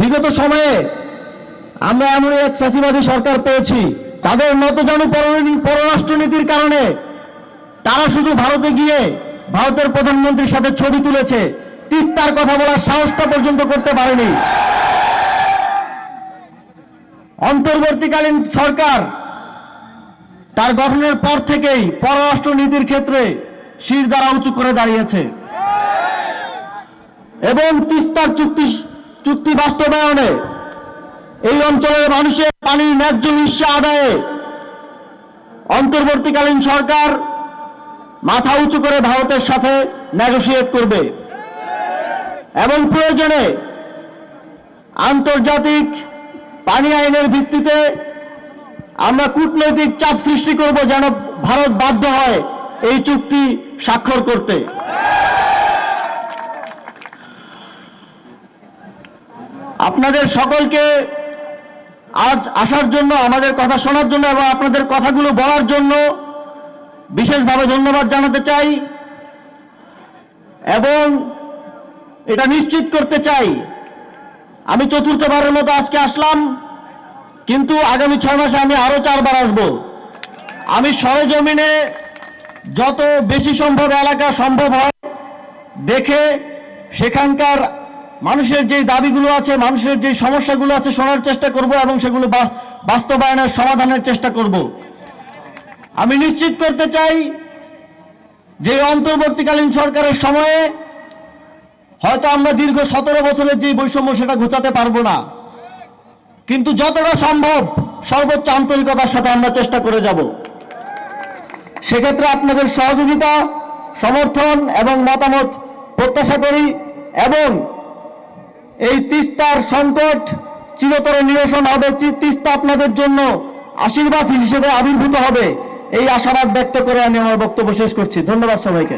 বিগত সময়ে আমরা এমন এক ফ্যাসিবাদী সরকার পেয়েছি। তাদের নতজানু পররাষ্ট্রনীতির কারণে তারা শুধু ভারতে গিয়ে ভারতের প্রধানমন্ত্রীর সাথে ছবি তুলেছে। তিস্তার কথা বলার সাহসটা পর্যন্ত করতে পারেনি। অন্তর্বর্তীকালীন সরকার তার গঠনের পর থেকেই পররাষ্ট্র নীতির ক্ষেত্রে শির দ্বারা উঁচু করে দাঁড়িয়েছে। এবং তিস্তার চুক্তি চুক্তি বাস্তবায়নে এই অঞ্চলের মানুষের পানির ন্যায্য হিস্সা আদায়ে অন্তর্বর্তীকালীন সরকার মাথা উঁচু করে ভারতের সাথে নেগোসিয়েট করবে। এবং প্রয়োজনে আন্তর্জাতিক পানি আইনের ভিত্তিতে আমরা কূটনৈতিক চাপ সৃষ্টি করব যেন ভারত বাধ্য হয় এই চুক্তি স্বাক্ষর করতে। আপনাদের সকলকে আজ আসার জন্য, আমাদের কথা শোনার জন্য এবং আপনাদের কথাগুলো বলার জন্য বিশেষভাবে ধন্যবাদ জানাতে চাই এবং এটা নিশ্চিত করতে চাই। আমি চতুর্থবারের মতো আজকে আসলাম, কিন্তু আগামী ছয় মাসে আমি আরও চারবার আসব। আমি সরেজমিনে যত বেশি সম্ভব এলাকা সম্ভব হয়, দেখে সেখানকার মানুষের যে দাবিগুলো আছে, মানুষের যে সমস্যাগুলো আছে শোনার চেষ্টা করব এবং সেগুলো বাস্তবায়নের সমাধানের চেষ্টা করব। আমি নিশ্চিত করতে চাই যে অন্তর্বর্তীকালীন সরকারের সময়ে হয়তো আমরা দীর্ঘ সতেরো বছরের যে বৈষম্য সেটা ঘুচাতে পারব না। কিন্তু যতটা সম্ভব সর্বোচ্চ আন্তরিকতার সাথে আমরা চেষ্টা করে যাব। সেক্ষেত্রে আপনাদের সহযোগিতা, সমর্থন এবং মতামত প্রত্যাশা করি এবং এই তিস্তার সংকট চিরতরে নিরসন হবে। তিস্তা আপনাদের জন্য আশীর্বাদ হিসেবে আবির্ভূত হবে। এই আশাবাদ ব্যক্ত করে আমি আমার বক্তব্য শেষ করছি। ধন্যবাদ সবাইকে।